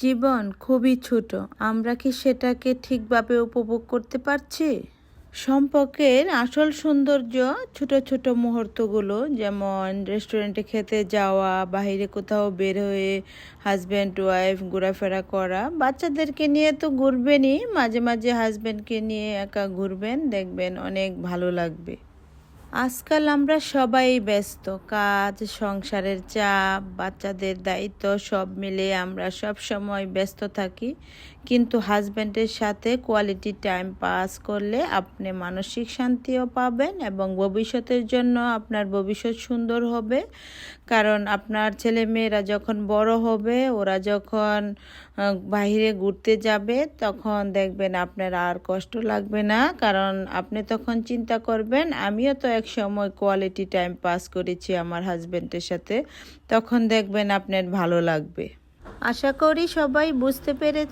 জীবন খুবই ছোট। আমরা কি সেটাকে ঠিকভাবে উপভোগ করতে পারছি? সম্পর্কের আসল সৌন্দর্য ছোট ছোট মুহূর্তগুলো, যেমন রেস্টুরেন্টে খেতে যাওয়া, বাইরে কোথাও বের হয়ে হাজব্যান্ড ওয়াইফ ঘোরাফেরা করা। বাচ্চাদেরকে নিয়ে তো ঘুরবেনই, মাঝে মাঝে হাজব্যান্ডকে নিয়ে একা ঘুরবেন, দেখবেন অনেক ভালো লাগবে। আজকাল আমরা সবাই ব্যস্ত। কাজ, সংসারের চাপ, বাচ্চাদের দায়িত্ব সব মিলে আমরা সব সময় ব্যস্ত থাকি। কিন্তু হাজব্যান্ডের সাথে কোয়ালিটি টাইম পাস করলে আপনি মানসিক শান্তিও পাবেন এবং ভবিষ্যতের জন্য আপনার ভবিষ্যৎ সুন্দর হবে। কারণ আপনার ছেলে মেয়েরা যখন বড় হবে, ওরা যখন বাইরে ঘুরতে যাবে, তখন দেখবেন আপনার আর কষ্ট লাগবে না। কারণ আপনি তখন চিন্তা করবেন, আমিও তো এক সময় কোয়ালিটি টাইম পাস করেছি আমার হাজব্যান্ডের সাথে, তখন দেখবেন আপনার ভালো লাগবে। আশা করি সবাই বুঝতে পেরেছে